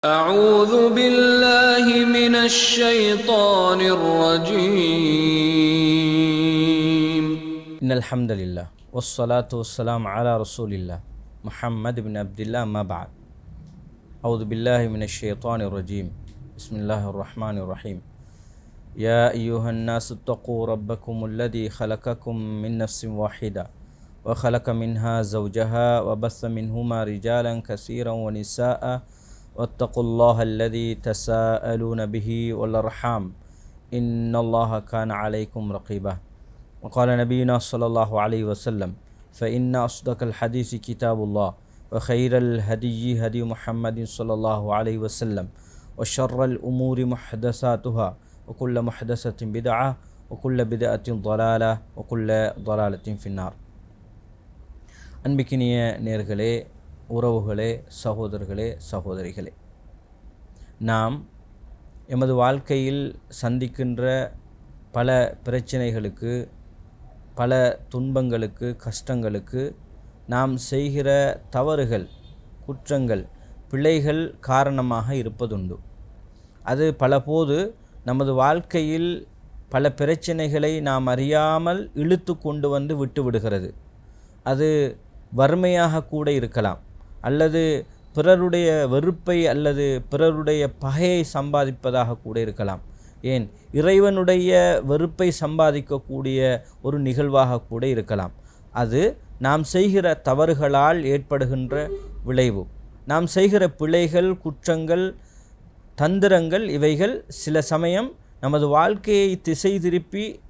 أعوذ بالله من الشيطان الرجيم. إن الحمد لله والصلاة والسلام على رسول الله محمد بن عبد الله ما بعد. أعوذ بالله من الشيطان الرجيم. بسم الله الرحمن الرحيم. يا أيها الناس اتقوا ربكم الذي خلقكم من نفس واحدة وخلق منها زوجها وبث منهما رجالا كثيرا ونساء واتقوا الله الذي تساءلون به والأرحام إن الله كان عليكم رقيبا وقال نبينا صلى الله عليه وسلم فإن أصدق الحديث كتاب الله وخير الهدي هدي محمد صلى الله عليه وسلم وشر الأمور محدثاتها وكل محدثة بدعة وكل بدعة ضلالة وكل ضلالة في النار அன்பிக்கினிய நேர்களே உறவுகளே சகோதரர்களே சகோதரிகளே. நாம் எமது வாழ்க்கையில் சந்திக்கின்ற பல பிரச்சனைகளுக்கு பல துன்பங்களுக்கு கஷ்டங்களுக்கு நாம் செய்கிற தவறுகள் குற்றங்கள் பிழைகள் காரணமாக இருப்பதுண்டு. அது பலபோது நமது வாழ்க்கையில் பல பிரச்சனைகளை நாம் அறியாமல் இழுத்து கொண்டு வந்து விட்டு விடுகிறது. அது வறுமையாக கூட இருக்கலாம். அல்லது பிறருடைய வெறுப்பை அல்லது பிறருடைய பகையை சம்பாதிப்பதாக கூட இருக்கலாம். ஏன்? இறைவனுடைய வெறுப்பை சம்பாதிக்கக்கூடிய ஒரு நிகழ்வாக கூட இருக்கலாம். அது நாம் செய்கிற தவறுகளால் ஏற்படுகின்ற விளைவு. நாம் செய்கிற பிழைகள் குற்றங்கள் தந்திரங்கள் இவைகள் சில சமயம் நமது வாழ்க்கையை திசை திருப்பி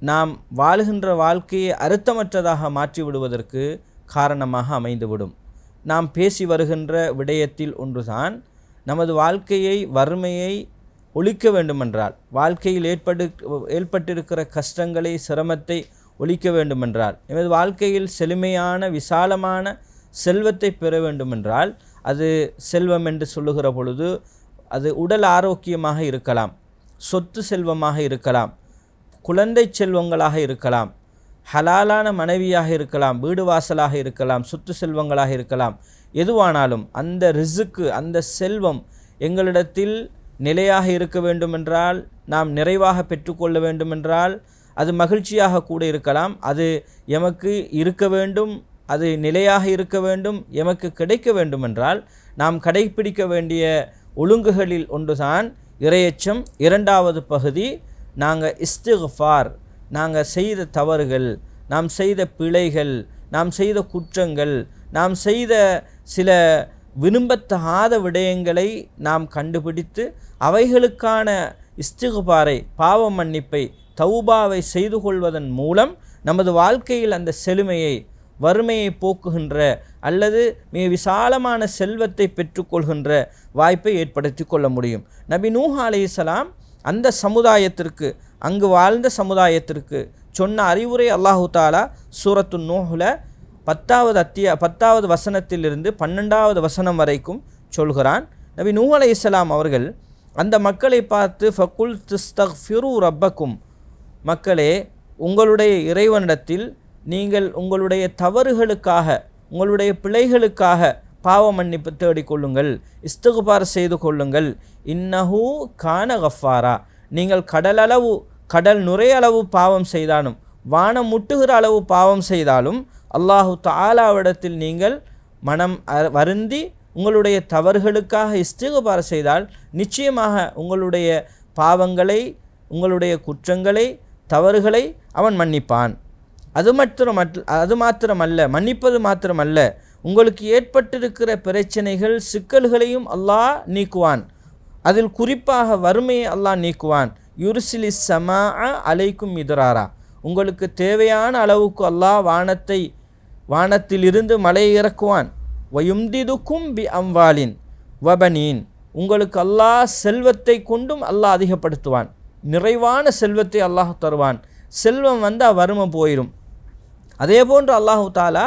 நாம் வாழுகின்ற வாழ்க்கையை அறுத்தமற்றதாக மாற்றிவிடுவதற்கு காரணமாக அமைந்துவிடும். நாம் பேசி வருகின்ற விடயத்தில் ஒன்றுதான் நமது வாழ்க்கையை வறுமையை ஒழிக்க வேண்டுமென்றால் வாழ்க்கையில் ஏற்படு ஏற்பட்டிருக்கிற கஷ்டங்களை சிரமத்தை ஒழிக்க வேண்டுமென்றால் நமது வாழ்க்கையில் செழுமையான விசாலமான செல்வத்தை பெற வேண்டுமென்றால் அது செல்வம் என்று சொல்லுகிற பொழுது அது உடல் ஆரோக்கியமாக இருக்கலாம் சொத்து செல்வமாக இருக்கலாம் குழந்தை செல்வங்களாக இருக்கலாம் ஹலாலான மனைவியாக இருக்கலாம் வீடு வாசலாக இருக்கலாம் சொத்து செல்வங்களாக இருக்கலாம். எதுவானாலும் அந்த ரிசுக்கு அந்த செல்வம் எங்களிடத்தில் நிலையாக இருக்க வேண்டுமென்றால் நாம் நிறைவாக பெற்றுக்கொள்ள வேண்டுமென்றால் அது மகிழ்ச்சியாக கூட இருக்கலாம். அது எமக்கு இருக்க வேண்டும் அது நிலையாக இருக்க வேண்டும் எமக்கு கிடைக்க வேண்டுமென்றால் நாம் கடைபிடிக்க வேண்டிய ஒழுங்குகளில் ஒன்றுதான் இரையச்சம். இரண்டாவது பகுதி நாங்கள் இஸ்திஃபார் நாங்கள் செய்த தவறுகள் நாம் செய்த பிழைகள் நாம் செய்த குற்றங்கள் நாம் செய்த சில விரும்பத்தகாத விடயங்களை நாம் கண்டுபிடித்து அவைகளுக்கான இஸ்திகுபாரை பாவ மன்னிப்பை தௌபாவை செய்து கொள்வதன் மூலம் நமது வாழ்க்கையில் அந்த செழுமையை வறுமையை போக்குகின்ற அல்லது மிக விசாலமான செல்வத்தை பெற்றுக்கொள்கின்ற வாய்ப்பை ஏற்படுத்தி கொள்ள முடியும். நபி நூஹா அலைஹிஸ்ஸலாம் அந்த சமுதாயத்திற்கு அங்கு வாழ்ந்த சமுதாயத்திற்கு சொன்ன அறிவுரை அல்லாஹு தாலா சூரத்து நூஹில் பத்தாவது அத்தியா பத்தாவது வசனத்திலிருந்து பன்னெண்டாவது வசனம் வரைக்கும் சொல்கிறான். நபி நூ அலை இஸ்லாம் அவர்கள் அந்த மக்களை பார்த்து ஃபக்குல் திஸ்தக் ஃபிரு ரப்பக்கும். மக்களே உங்களுடைய இறைவனிடத்தில் நீங்கள் உங்களுடைய தவறுகளுக்காக உங்களுடைய பிழைகளுக்காக பாவ மன்னிப்பு தேடிக்கொள்ளுங்கள் இஸ்துகுபார் செய்து கொள்ளுங்கள். இன்னஹூ கான கஃபாரா நீங்கள் கடலளவு கடல் நுரையளவு பாவம் செய்தாலும் வானம் முட்டுகிற அளவு பாவம் செய்தாலும் அல்லாஹு தாலாவிடத்தில் நீங்கள் மனம் வருந்தி உங்களுடைய தவறுகளுக்காக இஸ்திகுபார் செய்தால் நிச்சயமாக உங்களுடைய பாவங்களை உங்களுடைய குற்றங்களை தவறுகளை அவன் மன்னிப்பான். அது மாத்திரம் அது மாத்திரமல்ல மன்னிப்பது மாத்திரமல்ல உங்களுக்கு ஏற்பட்டிருக்கிற பிரச்சனைகள் சிக்கல்களையும் அல்லாஹ் நீக்குவான். அதில் குறிப்பாக வறுமையை அல்லாஹ் நீக்குவான். யுர்சிலி சமா அலைக்கும் இதராரா உங்களுக்கு தேவையான அளவுக்கு அல்லாஹ் வானத்தை வானத்திலிருந்து மலை இறக்குவான். வயும்திதுக்கும் பி அம்வாலின் வபனீன். உங்களுக்கு அல்லாஹ் செல்வத்தை கொண்டும் அல்லாஹ் அதிகப்படுத்துவான். நிறைவான செல்வத்தை அல்லாஹ் தருவான். செல்வம் வந்தால் வறுமை போயிடும் அதே போன்று அல்லாஹு தாலா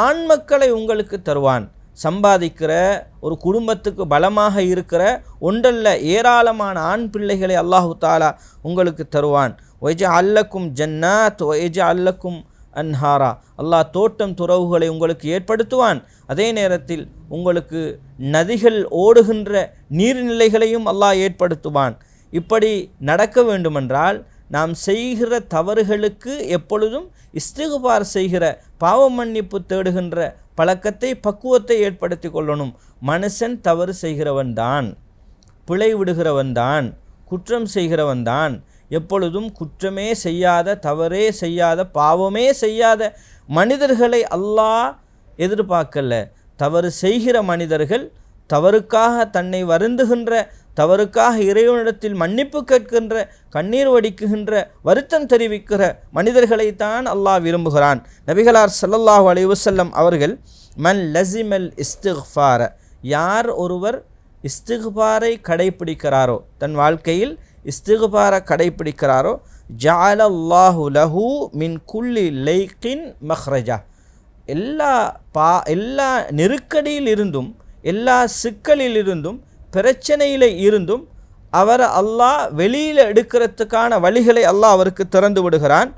ஆண் மக்களை உங்களுக்கு தருவான். சம்பாதிக்கிற ஒரு குடும்பத்துக்கு பலமாக இருக்கிற ஒன்றல்ல ஏராளமான ஆண் பிள்ளைகளை அல்லாஹு தாலா உங்களுக்கு தருவான். ஒய்ஜ அல்லக்கும் ஜன்னாத் ஒய்ஜ அல்லக்கும் அன்ஹாரா. அல்லாஹ் தோட்டம் துறவுகளை உங்களுக்கு ஏற்படுத்துவான். அதே நேரத்தில் உங்களுக்கு நதிகள் ஓடுகின்ற நீர்நிலைகளையும் அல்லாஹ் ஏற்படுத்துவான். இப்படி நடக்க வேண்டுமென்றால் நாம் செய்கிற தவறுகளுக்கு எப்பொழுதும் இஸ்திகுபார் செய்கிற பாவ மன்னிப்பு தேடுகின்ற பழக்கத்தை பக்குவத்தை ஏற்படுத்தி கொள்ளணும். மனுஷன் தவறு செய்கிறவன்தான் பிழை விடுகிறவன்தான் குற்றம் செய்கிறவன்தான் எப்பொழுதும் குற்றமே செய்யாத தவறே செய்யாத பாவமே செய்யாத மனிதர்களை அல்லாஹ் எதிர்பார்க்கல. தவறு செய்கிற மனிதர்கள் தவறுக்காக தன்னை வருந்துகின்ற தவறுக்காக இறைவனிடத்தில் மன்னிப்பு கேட்கின்ற கண்ணீர் வடிக்குகின்ற வருத்தம் தெரிவிக்கிற மனிதர்களைத்தான் அல்லாஹ் விரும்புகிறான். நபிகளார் சல்லல்லாஹு அலைவசல்லம் அவர்கள் மன் லசிமல் இஸ்திஃபார யார் ஒருவர் இஸ்திஃபாரை கடைப்பிடிக்கிறாரோ தன் வாழ்க்கையில் இஸ்திஃபாரை கடைப்பிடிக்கிறாரோ ஜாலல்லாஹு லஹு மின் குல்லி லைக்கின் மஹ்ரஜா எல்லா பா எல்லா நெருக்கடியில் இருந்தும் எல்லா சிக்கலில் இருந்தும் பிரச்சனையில் இருந்தும் அவரை அல்லாஹ் வெளியில் எடுக்கிறதுக்கான வழிகளை அல்லாஹ் அவருக்கு திறந்து விடுகிறான்.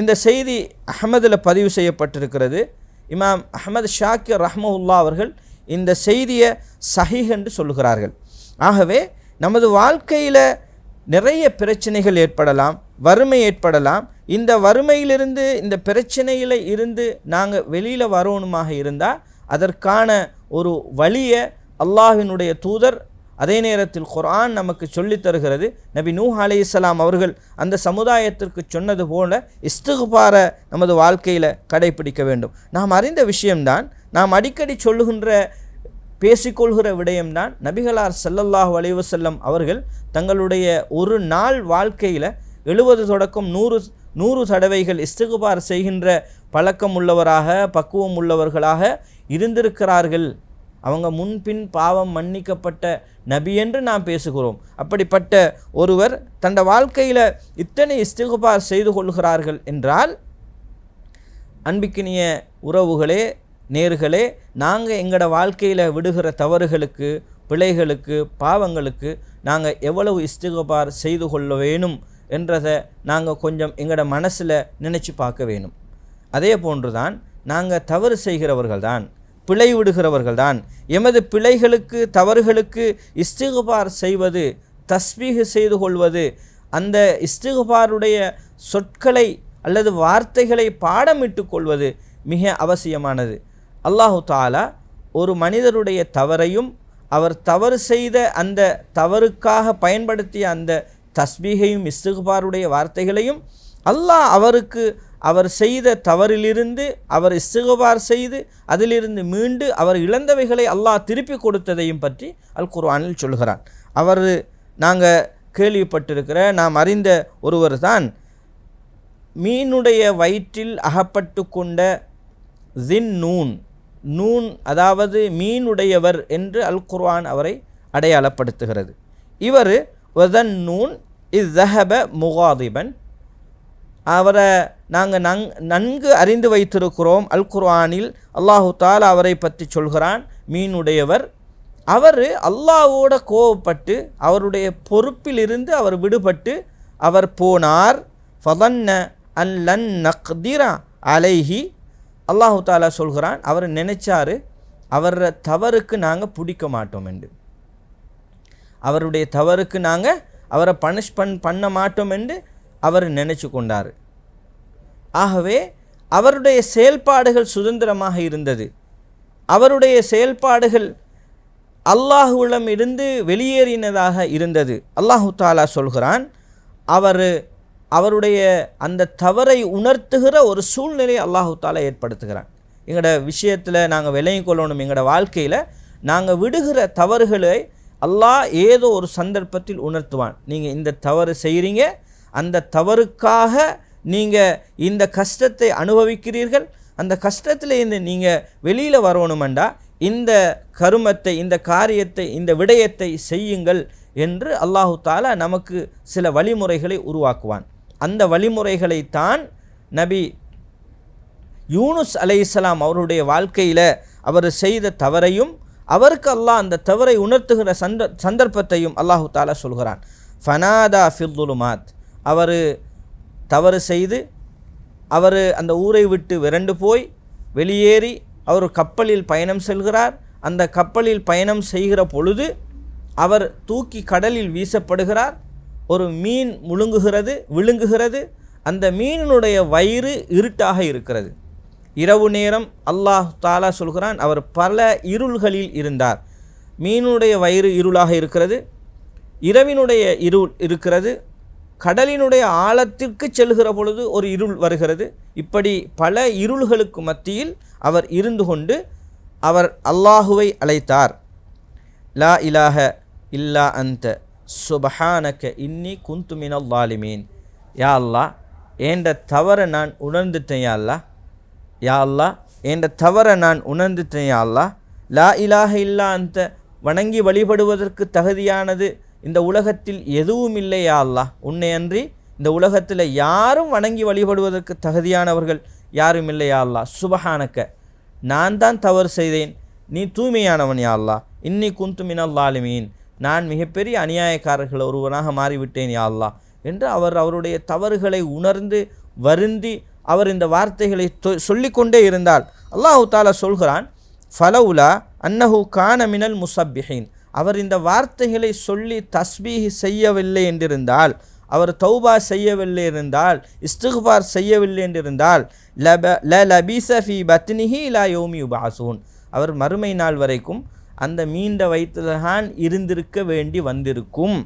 இந்த செய்தி அஹமதில் பதிவு செய்யப்பட்டிருக்கிறது. இமாம் அஹமது ஷாக்கிர் ரஹ்மவுல்லா அவர்கள் இந்த செய்தியை சஹீஹ் என்று சொல்லுகிறார்கள். ஆகவே நமது வாழ்க்கையில் நிறைய பிரச்சனைகள் ஏற்படலாம் வறுமை ஏற்படலாம். இந்த வறுமையிலிருந்து இந்த பிரச்சனையில் இருந்து நாங்கள் வெளியில் வரணுமாக இருந்தால் அதற்கான ஒரு வழியை அல்லாஹினுடைய தூதர் அதே நேரத்தில் குர்ஆன் நமக்கு சொல்லித் தருகிறது. நபி நூஹ் இஸ்லாம் அவர்கள் அந்த சமுதாயத்திற்கு சொன்னது போல இஸ்துகுபார நமது வாழ்க்கையில் கடைபிடிக்க வேண்டும். நாம் அறிந்த விஷயம்தான் நாம் அடிக்கடி சொல்லுகின்ற பேசிக்கொள்கிற விடயம்தான் நபிகளார் ஸல்லல்லாஹு அலைவசல்லம் அவர்கள் தங்களுடைய ஒரு நாள் வாழ்க்கையில் எழுபது தொடக்கம் நூறு நூறு தடவைகள் இஸ்துகுபார் செய்கின்ற பழக்கம் உள்ளவராக பக்குவம் உள்ளவர்களாக இருந்திருக்கிறார்கள். அவங்க முன்பின் பாவம் மன்னிக்கப்பட்ட நபி என்று நாம் பேசுகிறோம். அப்படிப்பட்ட ஒருவர் தந்த வாழ்க்கையில் இத்தனை இஸ்திகுபார் செய்து கொள்கிறார்கள் என்றால் அன்பிக்கினிய உறவுகளே நேர்களே நாங்கள் எங்களோட வாழ்க்கையில் விடுகிற தவறுகளுக்கு பிழைகளுக்கு பாவங்களுக்கு நாங்கள் எவ்வளவு இஸ்திகுபார் செய்து கொள்ள வேணும் என்றதை நாங்கள் கொஞ்சம் எங்களோட மனசில் நினச்சி பார்க்க வேணும். அதே போன்று தான் நாங்கள் தவறு செய்கிறவர்கள் தான் பிழை தான் எமது பிழைகளுக்கு தவறுகளுக்கு இஸ்திகுபார் செய்வது தஸ்மீக செய்து கொள்வது அந்த இஸ்திகுபாருடைய சொற்களை அல்லது வார்த்தைகளை பாடமிட்டு கொள்வது மிக அவசியமானது. அல்லாஹு தாலா ஒரு மனிதருடைய தவறையும் அவர் தவறு செய்த அந்த தவறுக்காக பயன்படுத்திய அந்த தஸ்பீகையும் இஸ்திகுபாருடைய வார்த்தைகளையும் அல்லாஹ் அவருக்கு அவர் செய்த தவறிலிருந்து அவர் இஸ்திகுபார் செய்து அதிலிருந்து மீண்டு அவர் இழந்தவைகளை அல்லாஹ் திருப்பி கொடுத்ததையும் பற்றி அல் குர்ஆனில் சொல்கிறான். அவர் நாங்கள் கேள்விப்பட்டிருக்கிற நாம் அறிந்த ஒருவர் தான் மீனுடைய வயிற்றில் அகப்பட்டு கொண்ட ஜின் நூன் நூன் அதாவது மீனுடையவர் என்று அல் குர்ஆன் அவரை அடையாளப்படுத்துகிறது. இவர் வதன் நூன் இஸ் ஜஹப முகாதிபன். அவரை நாங்கள் நங் நன்கு அறிந்து வைத்திருக்கிறோம். அல் குர்ஆனில் அல்லாஹு தாலா அவரை பற்றி சொல்கிறான். மீனுடையவர். அவர் அல்லாவோட கோவப்பட்டு அவருடைய பொறுப்பிலிருந்து அவர் விடுபட்டு அவர் போனார். ஃபதன்ன அல்லன் நக்திரா அலைஹி. அல்லாஹு தாலா சொல்கிறான் அவர் நினைச்சாரு அவர தவறுக்கு நாங்கள் பிடிக்க மாட்டோம் என்று. அவருடைய தவறுக்கு நாங்கள் அவரை பனிஷ் பண் பண்ண மாட்டோம் என்று அவர் நினைச்சு கொண்டார். ஆகவே அவருடைய செயல்பாடுகள் சுதந்திரமாக இருந்தது. அவருடைய செயல்பாடுகள் அல்லாஹுவிடம் இருந்து வெளியேறினதாக இருந்தது. அல்லாஹு தாலா சொல்கிறான் அவர் அவருடைய அந்த தவறை உணர்த்துகிற ஒரு சூழ்நிலையை அல்லாஹு தாலா ஏற்படுத்துகிறான். எங்களோட விஷயத்தில் நாங்கள் விளங்கிக் கொள்ளணும் எங்களோட வாழ்க்கையில் நாங்கள் விடுகிற தவறுகளை அல்லாஹ் ஏதோ ஒரு சந்தர்ப்பத்தில் உணர்த்துவான். நீங்கள் இந்த தவறு செய்கிறீங்க அந்த தவறுக்காக நீங்கள் இந்த கஷ்டத்தை அனுபவிக்கிறீர்கள். அந்த கஷ்டத்திலேருந்து நீங்கள் வெளியில் வரணுமெண்டா இந்த கருமத்தை இந்த காரியத்தை இந்த விடயத்தை செய்யுங்கள் என்று அல்லாஹு தாலா நமக்கு சில வழிமுறைகளை உருவாக்குவான். அந்த வழிமுறைகளைத்தான் நபி யூனுஸ் அலைஹிஸ்ஸலாம் அவருடைய வாழ்க்கையில் அவர் செய்த தவறையும் அவருக்கு அல்லாஹ் அந்த தவறை உணர்த்துகிற சந்த சந்தர்ப்பத்தையும் அல்லாஹு தாலா சொல்கிறான். ஃபனாதா ஃபிர்துலுமாத் அவர் தவறு செய்து அவர் அந்த ஊரை விட்டு விரண்டு போய் வெளியேறி அவர் கப்பலில் பயணம் செல்கிறார். அந்த கப்பலில் பயணம் செய்கிற பொழுது அவர் தூக்கி கடலில் வீசப்படுகிறார். ஒரு மீன் முழுங்குகிறது விழுங்குகிறது. அந்த மீனினுடைய வயிறு இருட்டாக இருக்கிறது. இரவு நேரம் அல்லாஹ் தாலா சொல்கிறான் அவர் பல இருள்களில் இருந்தார். மீனுடைய வயிறு இருளாக இருக்கிறது. இரவினுடைய இருள் இருக்கிறது. கடலினுடைய ஆழத்திற்கு செல்கிற பொழுது ஒரு இருள் வருகிறது. இப்படி பல இருள்களுக்கு மத்தியில் அவர் இருந்து கொண்டு அவர் அல்லாஹுவை அழைத்தார். லா இலாஹ இல்லா அந்த. சுபஹானக்க இன்னி குந்துமினல் லாலிமீன் யா அல்லா ஏண்ட தவறை நான் உணர்ந்துட்டேன் யா யா அல்லா என்ற தவறை நான் உணர்ந்துட்டேன் யா லா இலாக இல்லா அந்த. வணங்கி வழிபடுவதற்கு தகுதியானது இந்த உலகத்தில் எதுவும் இல்லையா அல்லா உன்னை அன்றி இந்த உலகத்தில் யாரும் வணங்கி வழிபடுவதற்கு தகுதியானவர்கள் யாரும் இல்லையா அல்லா சுபஹானக்க நான் தான் தவறு செய்தேன். நீ தூய்மையானவன் யா இன்னி குந்து மினல்லாலுமீன் நான் மிகப்பெரிய அநியாயக்காரர்கள் ஒருவனாக மாறிவிட்டேன் யா என்று அவர் அவருடைய தவறுகளை உணர்ந்து வருந்தி அவர் இந்த வார்த்தைகளை தொ- சொல்லிக்கொண்டே இருந்தால் அல்லாஹு தாலா சொல்கிறான் ஃபலவுலா அன்னஹு கான மினல் முசப்பிஹின். அவர் இந்த வார்த்தைகளை சொல்லி தஸ்பீஹி செய்யவில்லை என்றிருந்தால் அவர் தௌபா செய்யவில்லை இருந்தால் இஸ்திக்பார் செய்யவில்லை என்றிருந்தால் லப ல லபீச ஃபி பத்னிஹி லா யோமி பாசூன் அவர் மறுமை நாள் வரைக்கும் அந்த மீண்ட வயிற்றுதான் இருந்திருக்க வேண்டி வந்திருக்கும்.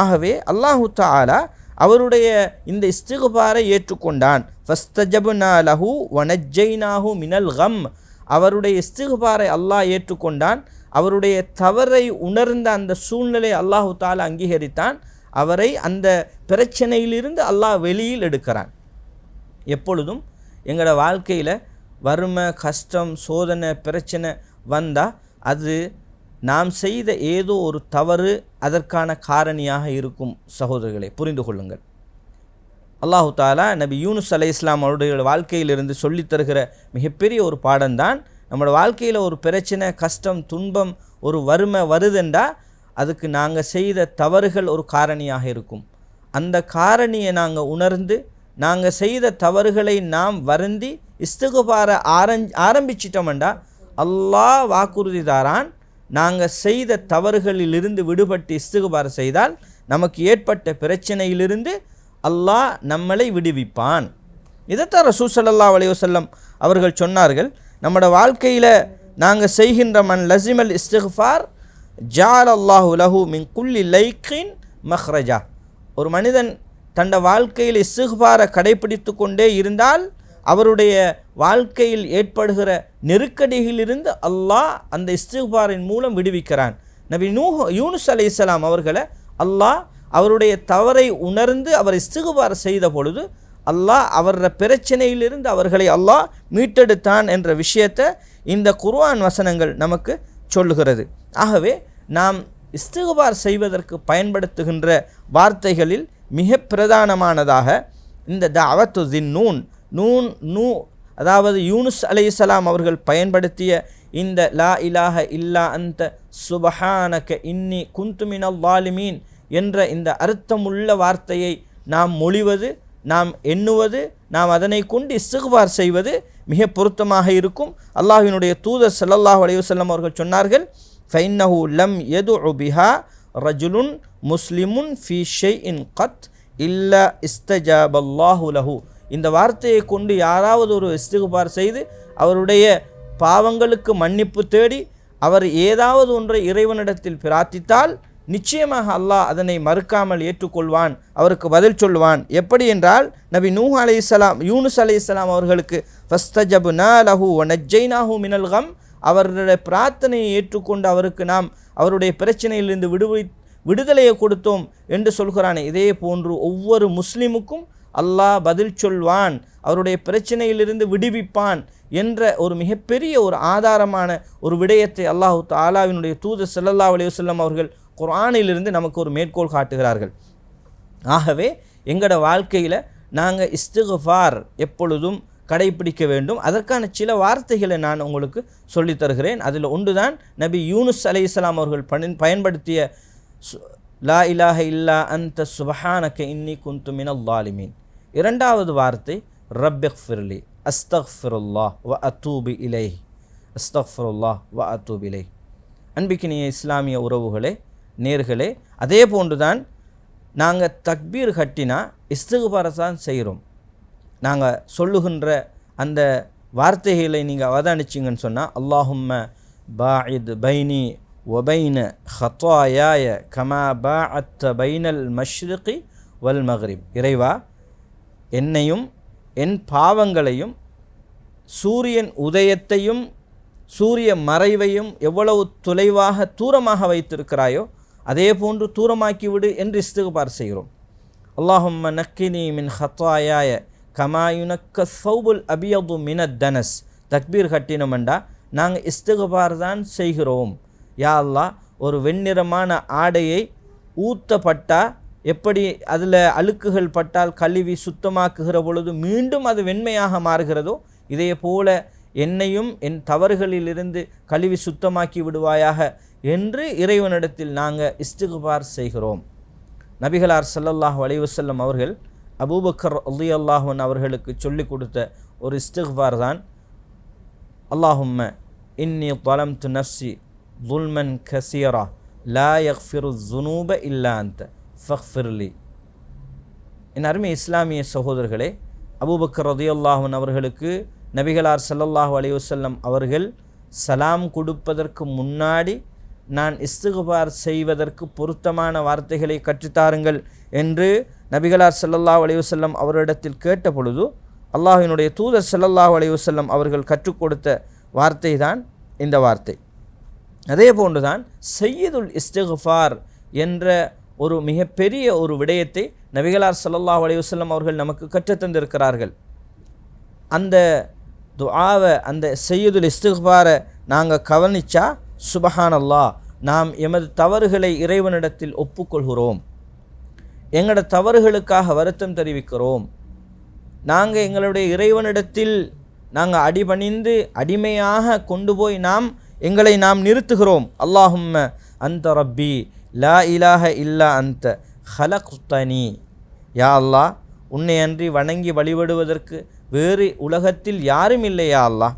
ஆகவே அல்லாஹு தாலா அவருடைய இந்த இஸ்திகுபாரை ஏற்றுக்கொண்டான். ஃபஸ்தஜபுனா லஹு வனஜ்ஜைனாஹு மினல் கம். அவருடைய இஸ்திகுபாரை அல்லாஹ் ஏற்றுக்கொண்டான். அவருடைய தவறை உணர்ந்த அந்த சூழ்நிலை அல்லாஹு தாலா அங்கீகரித்தான். அவரை அந்த பிரச்சனையிலிருந்து அல்லாஹ் வெளியில் எடுக்கிறான். எப்பொழுதும் எங்களோட வாழ்க்கையில் வறுமை கஷ்டம் சோதனை பிரச்சனை வந்தால் அது நாம் செய்த ஏதோ ஒரு தவறு அதற்கான காரணியாக இருக்கும் சகோதரர்களை புரிந்து கொள்ளுங்கள். அல்லாஹு தாலா நபி யூனுஸ் அலை இஸ்லாம் அவருடைய வாழ்க்கையிலிருந்து சொல்லித் தருகிற மிகப்பெரிய ஒரு பாடம்தான் நம்மளோட வாழ்க்கையில் ஒரு பிரச்சனை கஷ்டம் துன்பம் ஒரு வறுமை வருதுண்டா அதுக்கு நாங்கள் செய்த தவறுகள் ஒரு காரணியாக இருக்கும். அந்த காரணியை நாங்கள் உணர்ந்து நாங்கள் செய்த தவறுகளை நாம் வருந்தி இஸ்துகுபார ஆரஞ் ஆரம்பிச்சிட்டோம்டா அல்லாஹ் வாக்குறுதி தாரான் நாங்கள் செய்த தவறுகளிலிருந்து விடுபட்டு இஸ்துகுபார செய்தால் நமக்கு ஏற்பட்ட பிரச்சனையிலிருந்து அல்லாஹ் நம்மளை விடுவிப்பான். இதைத்தான் ரசூ ஸல்லல்லாஹு அலைஹி அவர்கள் சொன்னார்கள். நம்மட வாழ்க்கையில் நாங்கள் செய்கின்ற மன் லசிமல் இஸ்திஃபார் ஜால் அல்லாஹு லஹு மின் குல்லி லைக்கின் மஹ்ரஜா. ஒரு மனிதன் தன்ட வாழ்க்கையில் இஸ்திஃபாரை கடைபிடித்து கொண்டே இருந்தால் அவருடைய வாழ்க்கையில் ஏற்படுகிற நெருக்கடிகளிலிருந்து அல்லாஹ் அந்த இஸ்திஃபாரின் மூலம் விடுவிக்கிறான். நபி நூ யூனுஸ் அலைஹிஸ்ஸலாம் அவர்களை அல்லாஹ் அவருடைய தவறை உணர்ந்து அவர் இஸ்திகுபார் செய்த பொழுது அல்லாஹ் அவர பிரச்சனையிலிருந்து அவர்களை அல்லாஹ் மீட்டெடுத்தான் என்ற விஷயத்தை இந்த குர்ஆன் வசனங்கள் நமக்கு சொல்லுகிறது. ஆகவே நாம் இஸ்திகுபார் செய்வதற்கு பயன்படுத்துகின்ற வார்த்தைகளில் மிக பிரதானமானதாக இந்த தஅவத்து தின் நூன் நூன் நூ அதாவது யூனுஸ் அலைஹிஸ்ஸலாம் அவர்கள் பயன்படுத்திய இந்த லா இலாஹ இல்லா அந்த சுபஹானக இன்னி குந்து வாலிமீன் என்ற இந்த அர்த்தமுள்ள வார்த்தையை நாம் மொழிவது நாம் எண்ணுவது நாம் அதனை கொண்டு இசுகுபார் செய்வது மிக பொருத்தமாக இருக்கும். அல்லாஹினுடைய தூதர் ஸல்லல்லாஹு அலையுசல்லம் அவர்கள் சொன்னார்கள் ஃபைன்னஹு லம் எது உபிஹா ரஜுலுன் முஸ்லிமுன் ஃபி இன் கத் இல்ல இஸ்தஜாபல்லாஹு லஹு. இந்த வார்த்தையை கொண்டு யாராவது ஒரு இஸ்திகுபார் செய்து அவருடைய பாவங்களுக்கு மன்னிப்பு தேடி அவர் ஏதாவது ஒன்றை இறைவனிடத்தில் பிரார்த்தித்தால் நிச்சயமாக அல்லாஹ் அதனை மறுக்காமல் ஏற்றுக்கொள்வான் அவருக்கு பதில் சொல்வான். எப்படி என்றால் நபி நூஹ் இஸ்லாம் யூனுஸ் அலைஹிஸ்ஸலாம் அவர்களுக்கு ஃபஸ்தஜபு லஹு வனஜ்ஜைனாஹு மினல் அவருடைய பிரார்த்தனையை ஏற்றுக்கொண்டு அவருக்கு நாம் அவருடைய பிரச்சனையிலிருந்து விடுவி விடுதலையை கொடுத்தோம் என்று சொல்கிறான். இதே போன்று ஒவ்வொரு முஸ்லிமுக்கும் அல்லாஹ் பதில் சொல்வான் அவருடைய பிரச்சனையிலிருந்து விடுவிப்பான் என்ற ஒரு மிகப்பெரிய ஒரு ஆதாரமான ஒரு விடயத்தை அல்லாஹு தாலாவினுடைய தூதர் ஸல்லல்லாஹு அலைஹி அவர்கள் குரானிலிருந்து நமக்கு ஒரு மேற்கோள் காட்டுகிறார்கள். ஆகவே எங்களோட வாழ்க்கையில் நாங்கள் இஸ்திகுஃபார் எப்பொழுதும் கடைபிடிக்க வேண்டும். அதற்கான சில வார்த்தைகளை நான் உங்களுக்கு சொல்லித் தருகிறேன். அதில் ஒன்றுதான் நபி யூனுஸ் அலைஹிஸ்ஸலாம் அவர்கள் பணி- பயன்படுத்திய சு- லா இலாஹ இல்லா அந்த சுபஹானக இன்னி குந்து மினல்லாலிமீன் இரண்டாவது வார்த்தை ரப்பிஃபிர்லி அஸ்தஃபிருல்லா வ அத்தூபி இலை அஸ்தஃபிருல்லா வ அத்தூபி இலை அன்பிக்கினிய இஸ்லாமிய உறவுகளே நேர்களே அதே போன்றுதான் நாங்கள் தக்பீர் கட்டினா இஸ்திகுபாரை தான் செய்கிறோம் நாங்கள் சொல்லுகின்ற அந்த வார்த்தைகளை நீங்கள் அவதானிச்சிங்கன்னு சொன்னால் அல்லாஹும்ம பாயித் பைனி ஒபைன ஹத்வாயாய கமா பா அத்த பைனல் மஷ்ரிகி வல் மக்ரிப். இறைவா என்னையும் என் பாவங்களையும் சூரியன் உதயத்தையும் சூரிய மறைவையும் எவ்வளவு தொலைவாக தூரமாக வைத்திருக்கிறாயோ அதே போன்று தூரமாக்கிவிடு என்று இஸ்திகுபார் செய்கிறோம். அல்லாஹும் நக்கினி மின் ஹத்வாயாய கமாயுனக்க சௌபுல் அபியது மினத் தனஸ். தக்பீர் கட்டினோம்டா நாங்கள் இஸ்திகுபார் தான் செய்கிறோம். யா அல்லாஹ் ஒரு வெண்ணிறமான ஆடையை ஊத்தப்பட்டா எப்படி அதில் அழுக்குகள் பட்டால் கழுவி சுத்தமாக்குகிற பொழுது மீண்டும் அது வெண்மையாக மாறுகிறதோ இதே போல என்னையும் என் தவறுகளிலிருந்து கழுவி சுத்தமாக்கி விடுவாயாக. என்று இறைவனிடத்தில் நாங்கள் இஸ்துகுபார் செய்கிறோம். நபிகளார் சல்லல்லாஹ் அலைவசல்லம் அவர்கள் அபூபக்கர் அல்லி அல்லாஹன் அவர்களுக்கு சொல்லிக் கொடுத்த ஒரு இஸ்துகுபார் தான் அல்லாஹும்ம இன்னி தொலம் து நஃப்சி துல்மன் கசியரா லா யஃபிரு ஜுனூப இல்லாந்த ஃபஃபிர்லி என் அருமை இஸ்லாமிய சகோதரர்களே அபூபக்கர் ரதியுல்லாஹன் அவர்களுக்கு நபிகளார் சல்லல்லாஹு அலைவசல்லம் அவர்கள் சலாம் கொடுப்பதற்கு முன்னாடி நான் இஸ்துகுபார் செய்வதற்கு பொருத்தமான வார்த்தைகளை கற்றுத்தாருங்கள் என்று நபிகளார் செல்லல்லா அலைவசல்லம் அவரிடத்தில் கேட்ட பொழுது அல்லாஹினுடைய தூதர் ஸல்லல்லாஹு அலைவசல்லம் அவர்கள் கற்றுக் கொடுத்த வார்த்தை தான் இந்த வார்த்தை. அதே போன்றுதான் செய்யதுல் இஸ்திகுஃபார் என்ற ஒரு மிகப்பெரிய ஒரு விடயத்தை நபிகளார் செல்லல்லா அலைவசல்லம் அவர்கள் நமக்கு கற்றுத்தந்திருக்கிறார்கள் அந்த துஆவை அந்த செய்யுதுல் இஸ்திகுபாரை நாங்கள் சுபஹான் சுபஹானல்லா நாம் எமது தவறுகளை இறைவனிடத்தில் ஒப்புக்கொள்கிறோம். எங்களோட தவறுகளுக்காக வருத்தம் தெரிவிக்கிறோம். நாங்கள் எங்களுடைய இறைவனிடத்தில் நாங்கள் அடிபணிந்து அடிமையாக கொண்டு போய் நாம் எங்களை நாம் நிறுத்துகிறோம். அல்லாஹும்ம அந்த ரப்பி லா இலாஹ இல்லா அந்த ஹலக்தனி. யா அல்லா உன்னை அன்றி வணங்கி வழிபடுவதற்கு வேறு உலகத்தில் யாரும் இல்லையா அல்லாஹ்.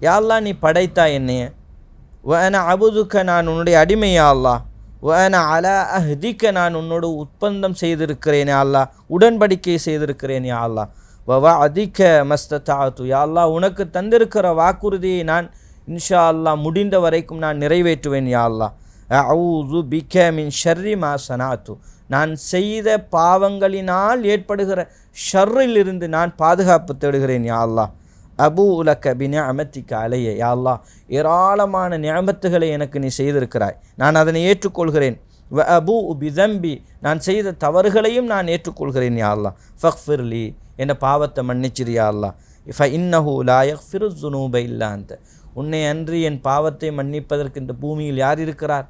யா அல்லா நீ படைத்தா என்னைய. வன அபுதுக்க நான் உன்னுடைய அடிமையா அல்லா வன அல அஹ்திக்க நான் உன்னோடு ஒப்பந்தம் செய்திருக்கிறேன் அல்லா உடன்படிக்கை செய்திருக்கிறேன் யா அல்லாஹ். வவ அதிக்க மஸ்தாத்து யா அல்லாஹ் உனக்கு தந்திருக்கிற வாக்குறுதியை நான் இன்ஷா அல்லாஹ் முடிந்த வரைக்கும் நான் நிறைவேற்றுவேன் யா அல்லா அவுது பிக்க மின் ஷர்ரி மா சனாத்து நான் செய்த பாவங்களினால் ஏற்படுகிற ஷர்ரிலிருந்து நான் பாதுகாப்பு தேடுகிறேன் யா அல்லா அபு உலக்க பின அமத்திக்க அலைய. யா ஏராளமான நியமத்துகளை எனக்கு நீ செய்திருக்கிறாய். நான் அதனை ஏற்றுக்கொள்கிறேன். வ அபு உபிதம்பி நான் செய்த தவறுகளையும் நான் ஏற்றுக்கொள்கிறேன் யா அல்லாஹ். ஃபக்ஃபிர்லி என்ற பாவத்தை மன்னிச்சிரு யா அல்லாஹ். ஃப இன்னஹூ லாயக் யக்ஃபிரு இல்லாந்த அந்த உன்னை அன்றி என் பாவத்தை மன்னிப்பதற்கு இந்த பூமியில் யார் இருக்கிறார்?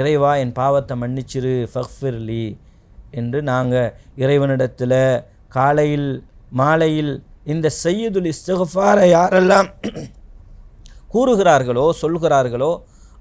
இறைவா என் பாவத்தை மன்னிச்சிரு ஃபக்ஃபிர்லி என்று நாங்கள் இறைவனிடத்தில் காலையில் மாலையில் இந்த சையீதுல் இஸ்திஃபாரை யாரெல்லாம் கூறுகிறார்களோ சொல்கிறார்களோ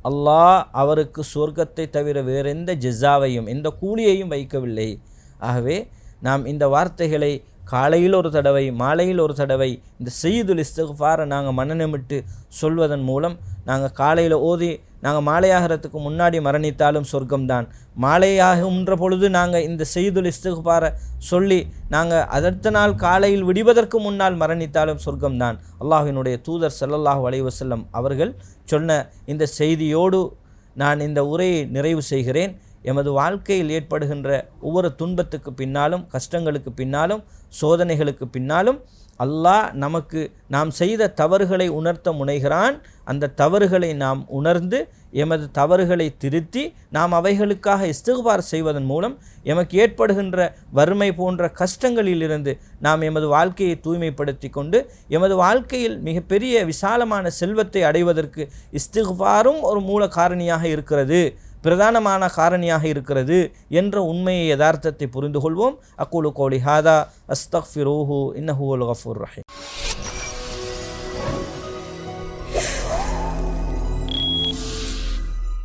அல்லாஹ் அவருக்கு சொர்க்கத்தை தவிர வேறு எந்த ஜிஸாவையும் எந்த கூலியையும் வைக்கவில்லை. ஆகவே நாம் இந்த வார்த்தைகளை காலையில் ஒரு தடவை மாலையில் ஒரு தடவை இந்த செய்யுதுல் இஸ்திஃபாரை நாங்கள் மனநமிட்டு சொல்வதன் மூலம் நாங்கள் காலையில் ஓதி நாங்கள் மாலையாகிறதுக்கு முன்னாடி மரணித்தாலும் சொர்க்கம்தான். மாலையாகுன்ற பொழுது நாங்கள் இந்த செய்துல் இஸ்திஃபாரை சொல்லி நாங்கள் அடுத்த நாள் காலையில் விடிவதற்கு முன்னால் மரணித்தாலும் சொர்க்கம்தான். அல்லாஹினுடைய தூதர் ஸல்லல்லாஹு அலைஹி அவர்கள் சொன்ன இந்த செய்தியோடு நான் இந்த உரையை நிறைவு செய்கிறேன். எமது வாழ்க்கையில் ஏற்படுகின்ற ஒவ்வொரு துன்பத்துக்கு பின்னாலும் கஷ்டங்களுக்கு பின்னாலும் சோதனைகளுக்கு பின்னாலும் அல்லாஹ் நமக்கு நாம் செய்த தவறுகளை உணர்த்த முனைகிறான். அந்த தவறுகளை நாம் உணர்ந்து எமது தவறுகளை திருத்தி நாம் அவைகளுக்காக இஸ்துகுபார் செய்வதன் மூலம் எமக்கு ஏற்படுகின்ற வறுமை போன்ற கஷ்டங்களிலிருந்து நாம் எமது வாழ்க்கையை தூய்மைப்படுத்தி கொண்டு எமது வாழ்க்கையில் மிகப்பெரிய விசாலமான செல்வத்தை அடைவதற்கு இஸ்துகுபாரும் ஒரு மூல காரணியாக இருக்கிறது. பிரதானமான காரணியாக இருக்கிறது என்ற உண்மையை யதார்த்தத்தை புரிந்து கொள்வோம் அக்குலு கோலி ஹாதா அஸ்தக்ஃபிரூஹு இன்னஹூல் கஃபூர் ரஹீம்.